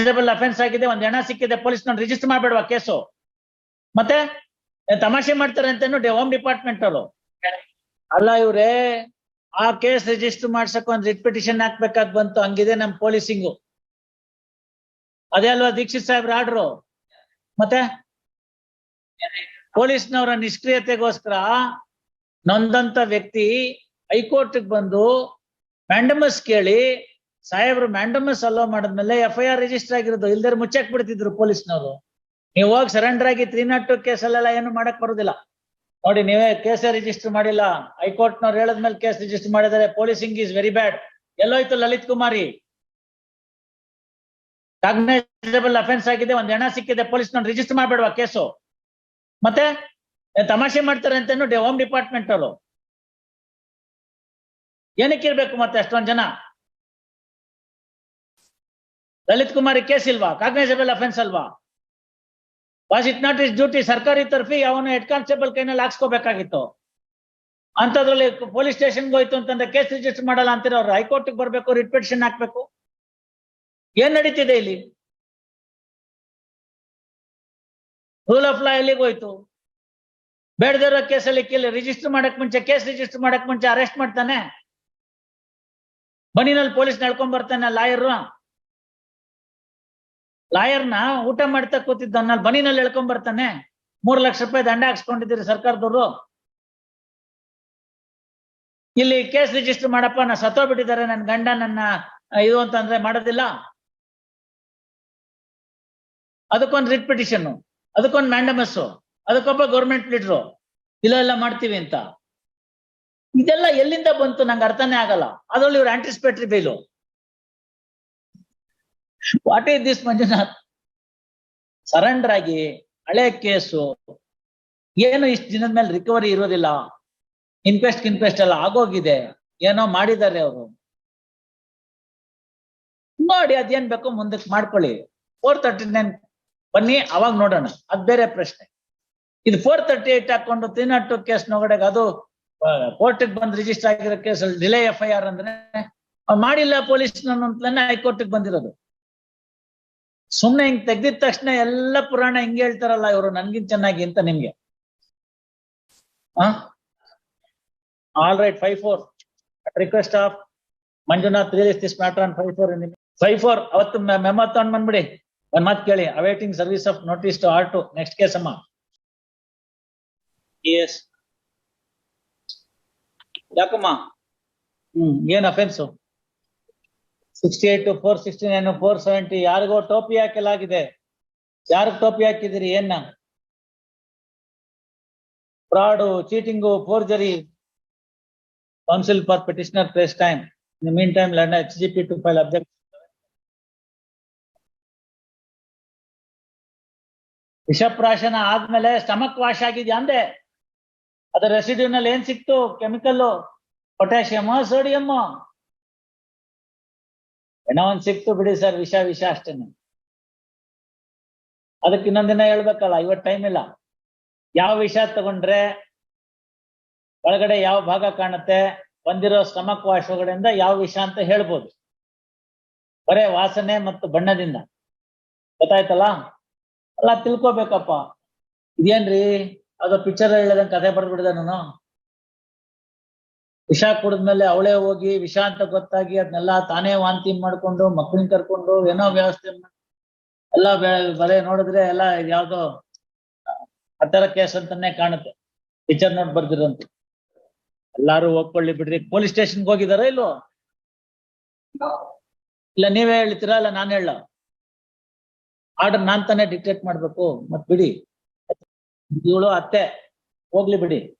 Cognisable offence ಆಗಿದೆ, ಒಂದ್ ಹೆಣ ಸಿಕ್ಕಿದೆ ಪೊಲೀಸ್ ನೋಡಿ ರಿಜಿಸ್ಟರ್ ಮಾಡ್ಬೇಡ್ವಾ ಕೇಸು. ಮತ್ತೆ ತಮಾಷೆ ಮಾಡ್ತಾರೆ ಅಂತ ಹೋಮ್ ಡಿಪಾರ್ಟ್ಮೆಂಟ್ ಅವರು. ಅಲ್ಲ ಇವ್ರೆ, ಆ ಕೇಸ್ ರಿಜಿಸ್ಟರ್ ಮಾಡ್ಸಕ್ ಒಂದ್ ರಿಟ್ ಪಿಟಿಷನ್ ಹಾಕ್ಬೇಕಾಗ್ ಬಂತು, ಹಂಗಿದೆ ನಮ್ ಪೊಲೀಸಿಂಗು ಅದೇ ಅಲ್ವಾ ದೀಕ್ಷಿತ್ ಸಾಹೇಬ್ರ ಆರ್ಡ್ರು? ಮತ್ತೆ, ಪೊಲೀಸ್ನವರ ನಿಷ್ಕ್ರಿಯತೆಗೋಸ್ಕರ ನೊಂದಂತ ವ್ಯಕ್ತಿ ಹೈಕೋರ್ಟ್ ಬಂದು ಮ್ಯಾಂಡಮಸ್ ಕೇಳಿ ಸಾಹೇಬ್ರು ಮ್ಯಾಂಡಮಸ್ ಅಲೋ ಮಾಡಿದ್ಮೇಲೆ ಎಫ್ ಐ ಆರ್ ರಿಜಿಸ್ಟರ್ ಆಗಿರೋದು ಇಲ್ದೇ ಮುಚ್ಚಾಕ್ ಬಿಡ್ತಿದ್ರು ಪೊಲೀಸ್ನವರು. ನೀವು ಹೋಗಿ ಸರೆಂಡರ್ ಆಗಿ ತ್ರೀ ನಾಟ್ ಟು ಕೇಸಲ್ಲೆಲ್ಲ ಏನು ಮಾಡಕ್ ಬರುದಿಲ್ಲ. ನೋಡಿ, ನೀವೇ ಕೇಸ್ ರಿಜಿಸ್ಟರ್ ಮಾಡಿಲ್ಲ. ಹೈಕೋರ್ಟ್ ನವ್ರು ಹೇಳದ್ಮೇಲೆ ಕೇಸ್ ರಿಜಿಸ್ಟರ್ ಮಾಡಿದರೆ ಪೊಲೀಸಿಂಗ್ ಈಸ್ ವೆರಿ ಬ್ಯಾಡ್ ಎಲ್ಲೋಯ್ತು ಲಲಿತ್ ಕುಮಾರಿ? ಕಾಗ್ನೈಸಬಲ್ ಅಫೆನ್ಸ್ ಆಗಿದೆ, ಒಂದ್ ಹೆಣ ಸಿಕ್ಕಿದೆ ಪೊಲೀಸ್ ನೋಡಿ ರಿಜಿಸ್ಟರ್ ಮಾಡ್ಬೇಡುವ ಕೇಸು ಮತ್ತೆ ತಮಾಷೆ ಮಾಡ್ತಾರೆ ಅಂತ ಹೋಮ್ ಡಿಪಾರ್ಟ್ಮೆಂಟ್ ಅವರು ಏನಕ್ಕಿರ್ಬೇಕು ಮತ್ತೆ ಅಷ್ಟೊಂದ್ ಜನ? ಲಲಿತ್ ಕುಮಾರ್ ಕೇಸ್ ಇಲ್ವಾ? ಕಾಗ್ನೈಸಬಲ್ ಅಫೆನ್ಸ್ ಅಲ್ವಾ? Was it not his duty ಸರ್ಕಾರಿ ತರ್ಫಿ ಅವನು ಹೆಡ್ ಕಾನ್ಸ್ಟೇಬಲ್ ಕೈನಲ್ಲಿ ಹಾಕ್ಸ್ಕೋಬೇಕಾಗಿತ್ತು. ಅಂತದ್ರಲ್ಲಿ ಪೊಲೀಸ್ ಸ್ಟೇಷನ್ಗೆ ಹೋಯ್ತು ಅಂತಂದ್ರೆ ಕೇಸ್ ರಿಜಿಸ್ಟರ್ ಮಾಡಲ್ಲ ಅಂತೀರ ಅವ್ರು ಹೈಕೋರ್ಟ್ಗೆ ಬರಬೇಕು ರಿಟ್ ಪಿಟಿಷನ್ ಹಾಕ್ಬೇಕು? ಏನ್ ನಡೀತಿದೆ ಇಲ್ಲಿ? ರೂಲ್ ಆಫ್ ಲಾ ಎಲ್ಲಿಗೆ ಹೋಯ್ತು? ಬೇಡದಿರೋ ಕೇಸಲ್ಲಿ ಕೇಳಿ ರಿಜಿಸ್ಟರ್ ಮಾಡಕ್ ಮುಂಚೆ, ಕೇಸ್ ರಿಜಿಸ್ಟರ್ ಮಾಡಕ್ ಮುಂಚೆ ಅರೆಸ್ಟ್ ಮಾಡ್ತಾನೆ? ಬನ್ನಿನಲ್ಲಿ ಪೊಲೀಸ್ ನಡ್ಕೊಂಡ್ ಬರ್ತಾನೆ ಲಾಯರ್ ಲಾಯರ್ನ ಊಟ ಮಾಡ್ತಾ ಕೂತಿದ್ದ ನಾನು ಬನಿನಲ್ಲಿ ಎಳ್ಕೊಂಡ್ ಬರ್ತಾನೆ. ಮೂರ್ ಲಕ್ಷ ರೂಪಾಯಿ ದಂಡ ಹಾಕ್ಸ್ಕೊಂಡಿದ್ದೀರಿ ಸರ್ಕಾರದವರು. ಇಲ್ಲಿ ಕೇಸ್ ರಿಜಿಸ್ಟರ್ ಮಾಡಪ್ಪ, ನಾ ಸತ್ತೋಗ್ಬಿಟ್ಟಿದ್ದಾರೆ ನನ್ನ ಗಂಡ ನನ್ನ ಇದು ಅಂತಂದ್ರೆ ಮಾಡೋದಿಲ್ಲ. ಅದಕ್ಕೊಂದು ರಿಟ್ ಪಿಟಿಷನ್ ಅದಕ್ಕೊಂದು ಮ್ಯಾಂಡಮಸ್ ಅದಕ್ಕೊಬ್ಬ ಗೌರ್ಮೆಂಟ್ ಲೀಡ್ರು ಇಲ್ಲ ಎಲ್ಲ ಮಾಡ್ತೀವಿ ಅಂತ. ಇದೆಲ್ಲ ಎಲ್ಲಿಂದ ಬಂತು ನಂಗೆ ಅರ್ಥನೇ ಆಗಲ್ಲ. ಅದ್ರಲ್ಲಿ ಇವ್ರು anticipatory bail what is this Manjunath? Surrender ಆಗಿ ಹಳೆ ಕೇಸು. ಏನು ಇಷ್ಟು ದಿನದ ಮೇಲೆ ರಿಕವರಿ ಇರೋದಿಲ್ಲ. ಇನ್ಕ್ವೆಸ್ಟ್ ಇನ್ಕ್ವೆಸ್ಟ್ ಎಲ್ಲ ಆಗೋಗಿದೆ. ಏನೋ ಮಾಡಿದ್ದಾರೆ ಅವರು. ನೋಡಿ, ಅದೇನ್ ಬೇಕೋ ಮುಂದಕ್ಕೆ ಮಾಡ್ಕೊಳ್ಳಿ. ಫೋರ್ ತರ್ಟಿ ನೈನ್ ಬನ್ನಿ, ಅವಾಗ ನೋಡೋಣ. ಅದ್ ಬೇರೆ ಪ್ರಶ್ನೆ. ಇದು ಫೋರ್ ತರ್ಟಿ ಏಟ್ ಹಾಕೊಂಡು ತ್ರೀ ನಾಟ್ ಟು ಕೇಸ್ ನೋಗಡೆಗೆ ಅದು ಕೋರ್ಟಿಗೆ ಬಂದ್ ರಿಜಿಸ್ಟರ್ ಆಗಿರೋ ಕೇಸಲ್ಲಿ ಡಿಲೇ ಎಫ್ ಐ ಆರ್ ಅಂದ್ರೆ ಮಾಡಿಲ್ಲ ಪೊಲೀಸ್ ಅಂತಲೇ ಹೈಕೋರ್ಟಿಗೆ ಬಂದಿರೋದು. ಸುಮ್ನೆ ಹಿಂಗ್ ತೆಗ್ದಿದ ತಕ್ಷಣ ಎಲ್ಲ ಪುರಾಣ ಹಿಂಗೆ ಹೇಳ್ತಾರಲ್ಲ ಇವರು ನನ್ಗಿಂತ ಚೆನ್ನಾಗಿ ಅಂತ ನಿಮ್ಗೆ? All right five four request of Manjunath release this matter on five four five four ಅವತ್ತು ಮೆಮೊ ತಗೊಂಡ್ ಬಂದ್ಬಿಡಿ. ಒಂದ್ ಮಾತು ಕೇಳಿ awaiting service of notice to R two next case ಅಮ್ಮ. ಎಸ್ ಯಾಕಮ್ಮ? ಹ್ಮ್ ಏನ್ offence sixty eight four sixty nine four seventy ಯಾರಿಗೋ ಟೋಪಿ ಹಾಕಲಾಗಿದೆ. ಯಾರಿಗ್ ಟೋಪಿ ಹಾಕಿದಿರಿ, ಏನ fraud, cheating, forgery counsel for petitioner, place time. In meantime, learn H G P to file object. ವಿಷಪ್ರಾಶನ ಆದ್ಮೇಲೆ ಸ್ಟಮಕ್ ವಾಶ್ ಆಗಿದ್ಯಾ ಅಂದೆ? ಅದರ ರೆಸಿಡ್ಯೂನಲ್ಲಿ ಏನ್ ಸಿಕ್ತು? ಕೆಮಿಕಲ್ ಪೊಟ್ಯಾಷಿಯಮ್ ಸೋಡಿಯಮ್ ಏನೋ ಒಂದ್ ಸಿಕ್ತು ಬಿಡಿ ಸರ್, ವಿಷ ವಿಷ ಅಷ್ಟೇನೆ ಅದಕ್ಕೆ ಇನ್ನೊಂದಿನ ಹೇಳ್ಬೇಕಲ್ಲ ಇವತ್ತು ಟೈಮ್ ಇಲ್ಲ. ಯಾವ ವಿಷ ತಗೊಂಡ್ರೆ ಒಳಗಡೆ ಯಾವ ಭಾಗ ಕಾಣುತ್ತೆ, ಬಂದಿರೋ ಸ್ಟಮಕ್ ವಾಶ್ ಒಳಗಡೆಯಿಂದ ಯಾವ ವಿಷ ಅಂತ ಹೇಳ್ಬೋದು. ಬರೇ ವಾಸನೆ ಮತ್ತು ಬಣ್ಣದಿಂದ. ಗೊತ್ತಾಯ್ತಲ್ಲ? ಅಲ್ಲ ತಿಳ್ಕೊಬೇಕಪ್ಪ. ಇದೇನ್ರಿ? ಅದು ಪಿಕ್ಚರ್ ಹೇಳಿದಂಗೆ ಕಥೆ ಬರ್ದ್ಬಿಡ್ದೆ ನಾನು. ವಿಷ ಕುಡಿದ್ಮೇಲೆ ಅವಳೇ ಹೋಗಿ ವಿಷ ಅಂತ ಗೊತ್ತಾಗಿ ಅದನ್ನೆಲ್ಲ ತಾನೇ ವಾಂತಿ ಮಾಡ್ಕೊಂಡು ಮಕ್ಕಳನ್ನ ಕರ್ಕೊಂಡು ಏನೋ ವ್ಯವಸ್ಥೆ ಮಾಡ್- ಎಲ್ಲ ಬರೆ ನೋಡಿದ್ರೆ ಎಲ್ಲ ಯಾವ್ದೋ ಆತರ ಕೇಸ್ ಅಂತಾನೆ ಕಾಣುತ್ತೆ. ಪಿಕ್ಚರ್ ನೋಡ್ ಬರ್ದಿರಂತ. ಎಲ್ಲಾರು ಹೋಗ್ಕೊಳ್ಳಿ ಬಿಡ್ರಿ. ಪೊಲೀಸ್ ಸ್ಟೇಷನ್ಗೆ ಹೋಗಿದಾರ ಇಲ್ವೋ? ಇಲ್ಲ, ನೀವೇ ಹೇಳ್ತೀರಾ? ಇಲ್ಲ, ನಾನು ಹೇಳ ಆರ್ಡರ್ ನಾನ್ ತಾನೇ ಡಿಕ್ಟೇಟ್ ಮಾಡ್ಬೇಕು. ಮತ್ ಬಿಡಿ. ಇವಳು ಅತ್ತೆ. ಹೋಗ್ಲಿ ಬಿಡಿ.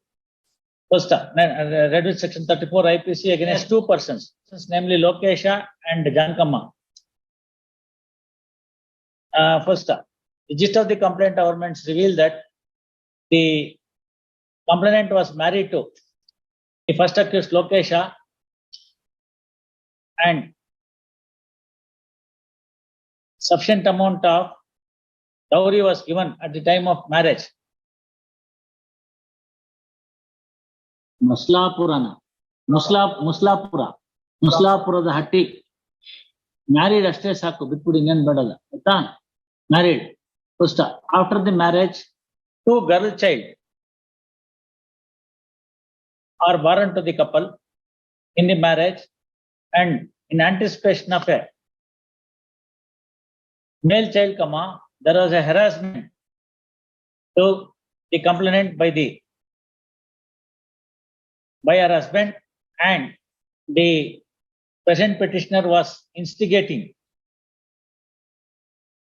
First, uh, read with section thirty-four IPC against two persons, namely Lokesha and Jankamma. Uh, first, uh, the gist of the complaint governments reveal that the complainant was married to the first accused Lokesha and sufficient amount of dowry was given at the time of marriage. ಮುಸ್ಲಾಪುರನ ಮುಸ್ಲಾ ಮುಸ್ಲಾಪುರ ಮುಸ್ಲಾಪುರದ ಹಟ್ಟಿ married ಅಷ್ಟೇ ಸಾಕು, ಬಿಟ್ಬಿಡಿ, ಇನ್ನೇನ್ ಬೇಡಲ್ಲ, ಆಯ್ತಾ? Married first after the marriage to girl child are born to the couple in the marriage and in anticipation of a male child, comma, there was a harassment to the complainant by the by her husband and the present petitioner was instigating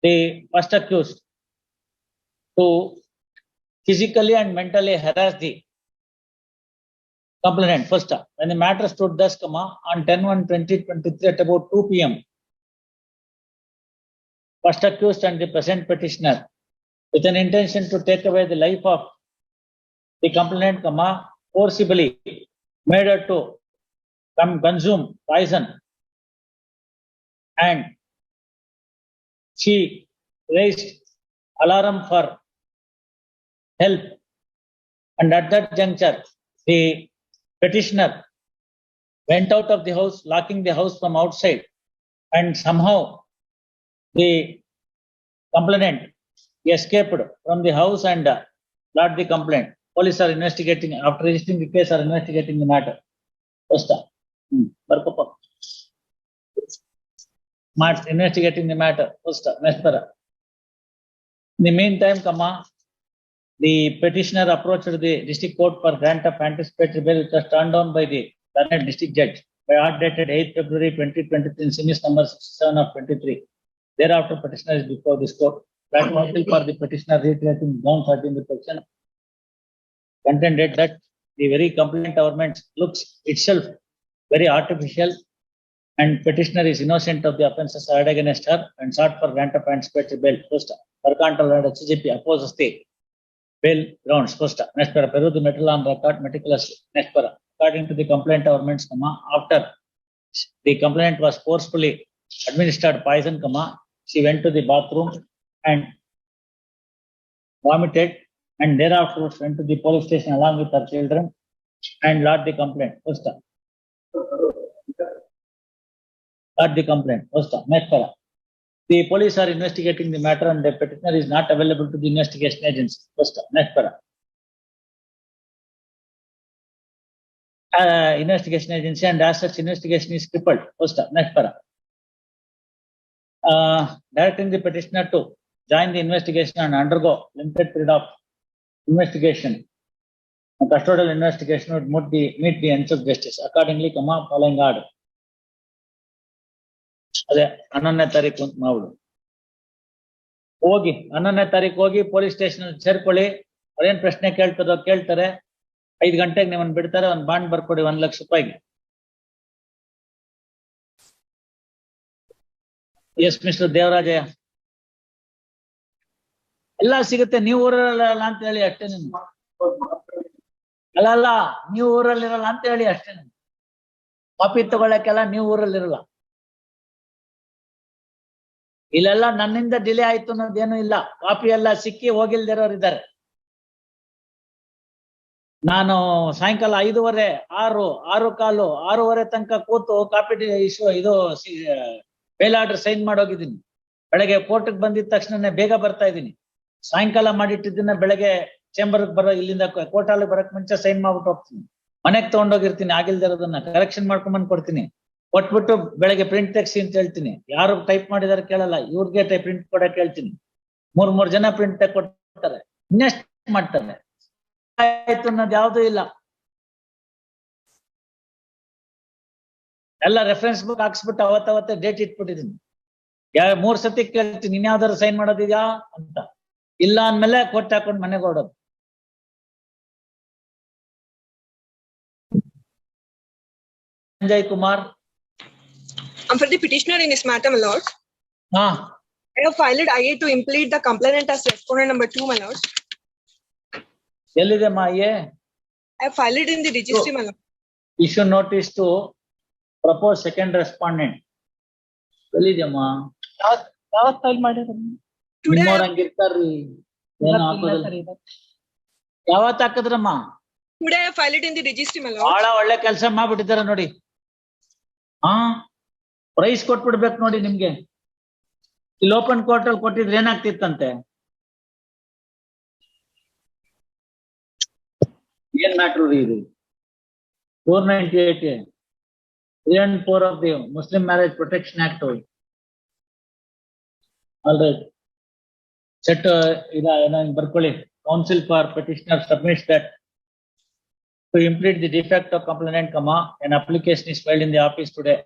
the first accused to physically and mentally harass the complainant. First when the matter stood thus comma on 10 1 2023 at about 2 p.m first accused and the present petitioner with an intention to take away the life of the complainant, comma, forcibly made her to come consume poison. And she raised alarm for help. And at that juncture, the petitioner went out of the house, locking the house from outside. And somehow the complainant escaped from the house and uh, the complaint police are investigating, after registering the case, are investigating the matter. First, hmm. March investigating the matter. First, next. In the meantime, comma, the petitioner approached the district court for grant of anticipatory bail, which was turned down by the Larnet district judge by art dated 8 February 2023 in series number 67 of 23. Thereafter, petitioner is before this court. That motive for the petitioner reiterating down 13 the petition contended that the very complaint government looks itself very artificial and petitioner is innocent of the offences alleged against her and sought for grant of anticipatory bail. First, Mercantile and HGP opposes the bail grounds. First, next para, Peru the metal on record meticulously. Next para, according to the complaint government's comma, after the complainant was forcefully administered poison, comma, she went to the bathroom and vomited and thereafter went to the police station along with her children and lodged the complaint. First. Lodged the complaint. First. Next para. The police are investigating the matter and the petitioner is not available to the investigation agency. First. Next para. Uh, investigation agency and as such investigation is crippled. First. Next para. uh, directing the petitioner to join the investigation and undergo limited period of investigation. A custodial investigation would meet the, meet the ends of justice. Accordingly, comma, following order. ಅದೇ ಹನ್ನೊಂದನೇ ತಾರೀಕು ಅಂತ ಮಾಡ್ಬಿಡು ಹೋಗಿ ಹನ್ನೊಂದನೇ ತಾರೀಕು ಹೋಗಿ police station ಸೇರ್ಕೊಳ್ಳಿ. ಅವ್ರೇನ್ ಪ್ರಶ್ನೆ ಕೇಳ್ತಾರೋ ಕೇಳ್ತಾರೆ. ಐದು ಗಂಟೆಗೆ ನಿಮ್ಮನ್ನ ಬಿಡ್ತಾರೆ ಒಂದ್ ಬಾಂಡ್ ಬರ್ಕೊಡಿ ಒಂದ್ ಲಕ್ಷ ರೂಪಾಯಿಗೆ. Yes mister Devarajaiah. ಎಲ್ಲ ಸಿಗುತ್ತೆ. ನೀವು ಊರಲ್ಲ ಅಂತ ಹೇಳಿ ಅಷ್ಟೇ ನಿಮ್ಗೆ. ಅಲ್ಲ ಅಲ್ಲ, ನೀವು ಊರಲ್ಲಿರಲ್ಲ ಅಂತ ಹೇಳಿ ಅಷ್ಟೇ ನಿಮ್ಗೆ. ಕಾಪಿ ತಗೊಳಕ್ಕೆಲ್ಲ ನೀವು ಊರಲ್ಲಿರಲ್ಲ. ಇಲ್ಲೆಲ್ಲ ನನ್ನಿಂದ ಡಿಲೇ ಆಯ್ತು ಅನ್ನೋದೇನು ಇಲ್ಲ. ಕಾಪಿ ಎಲ್ಲ ಸಿಕ್ಕಿ ಹೋಗಿಲ್ದಿರೋರು ಇದ್ದಾರೆ. ನಾನು ಸಾಯಂಕಾಲ ಐದೂವರೆ, ಆರು ಆರು ಕಾಲು, ಆರೂವರೆ ತನಕ ಕೂತು ಕಾಪಿ ಇಶ್ಯೂ ಇದು ಬೇಲ್ ಆರ್ಡರ್ ಸೈನ್ ಮಾಡೋಗಿದ್ದೀನಿ. ಬೆಳಗ್ಗೆ ಕೋರ್ಟ್ಗೆ ಬಂದಿದ ತಕ್ಷಣನೇ ಬೇಗ ಬರ್ತಾ ಇದ್ದೀನಿ. ಸಾಯಂಕಾಲ ಮಾಡಿಟ್ಟಿದ್ದನ್ನ ಬೆಳಗ್ಗೆ ಚೇಂಬರ್ ಬರೋ ಇಲ್ಲಿಂದ ಕೋಟಾಲಿಗೆ ಬರಕ್ ಮುಂಚೆ ಸೈನ್ ಮಾಡ್ಬಿಟ್ಟು ಹೋಗ್ತೀನಿ. ಮನೆಗ್ ತಗೊಂಡೋಗಿರ್ತೀನಿ ಆಗಿಲ್ದಿರೋದನ್ನ ಕರೆಕ್ಷನ್ ಮಾಡ್ಕೊಂಡ್ ಕೊಡ್ತೀನಿ. ಕೊಟ್ಬಿಟ್ಟು ಬೆಳಗ್ಗೆ ಪ್ರಿಂಟ್ ತೆಗ್ಸಿ ಅಂತ ಹೇಳ್ತೀನಿ. ಯಾರು ಟೈಪ್ ಮಾಡಿದಾರೆ ಕೇಳಲ್ಲ, ಇವ್ರಿಗೆ ಟೈಪ್ ಪ್ರಿಂಟ್ ಕೊಡಕ್ ಹೇಳ್ತೀನಿ ಮೂರ್ ಮೂರ್ ಜನ ಪ್ರಿಂಟ್ ತೆಗ್ ಕೊಡ್ತಾರೆ. ಇನ್ನೆಸ್ಟ್ ಮಾಡ್ತಾರೆ? ಆಯ್ತು ಅನ್ನೋದು ಯಾವ್ದೂ ಇಲ್ಲ. ಎಲ್ಲ ರೆಫರೆನ್ಸ್ ಬುಕ್ ಹಾಕ್ಸ್ಬಿಟ್ಟು ಅವತ್ತವತ್ತೇ ಡೇಟ್ ಇಟ್ಬಿಟ್ಟಿದೀನಿ. ಮೂರ್ ಸತಿ ಕೇಳ್ತೀನಿ ಇನ್ಯಾವ್ದಾರು ಸೈನ್ ಮಾಡೋದಿದ್ಯಾ ಅಂತ. ಇಲ್ಲ ಅಂದ್ಮೇಲೆ ಕೊಟ್ಟು ಹಾಕೊಂಡು ಮನೆಗೆ ಹೊರಡೋದು Sanjay Kumar I'm for the petitioner in this matter, my lord, ಹಾ I have filed IA to implead the complainant as respondent number two, my lord. ಎಲ್ಲಿದೆ ಅಮ್ಮ I have filed it in the registry, my lord. Issue notice to propose second respondent ಎಲ್ಲಿದೆಯಮ್ಮ ಯಾವತ್ ಯಾವತ್ file ಮಾಡಿರೋದು Today, I ನಿಮ್ಮವ್ರ ಹಂಗಿರ್ತಾರ್ರಿ ಏನು ಹಾಕೋದಿಲ್ಲ ಯಾವತ್ ಹಾಕದ್ರಮ್ಮ? The registry, ಬಹಳ ಒಳ್ಳೆ ಕೆಲಸ ಮಾಡ್ಬಿಟ್ಟಿದ್ದಾರೆ ನೋಡಿ. ಹಾ? ಪ್ರೈಸ್ ಕೊಟ್ಬಿಡ್ಬೇಕು ನೋಡಿ ನಿಮ್ಗೆ. ಇಲ್ಲಿ ಓಪನ್ ಕೋರ್ಟ್ ಅಲ್ಲಿ ಕೊಟ್ಟಿದ್ರೆ ಏನಾಗ್ತಿತ್ತಂತೆ ಏನ್ ಮ್ಯಾಟ್ರು ರೀ ಇದು? Four ninety eight three and four of the Muslim marriage protection act all right set uh, in Berkeley, Council for Petitioner submits that to implement the defect of complainant, comma, an application is filed in the office today.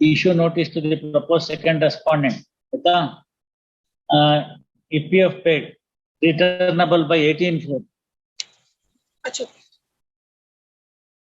Issue notice to the proposed second respondent. The uh, EPF paid returnable by 18th. Achoo.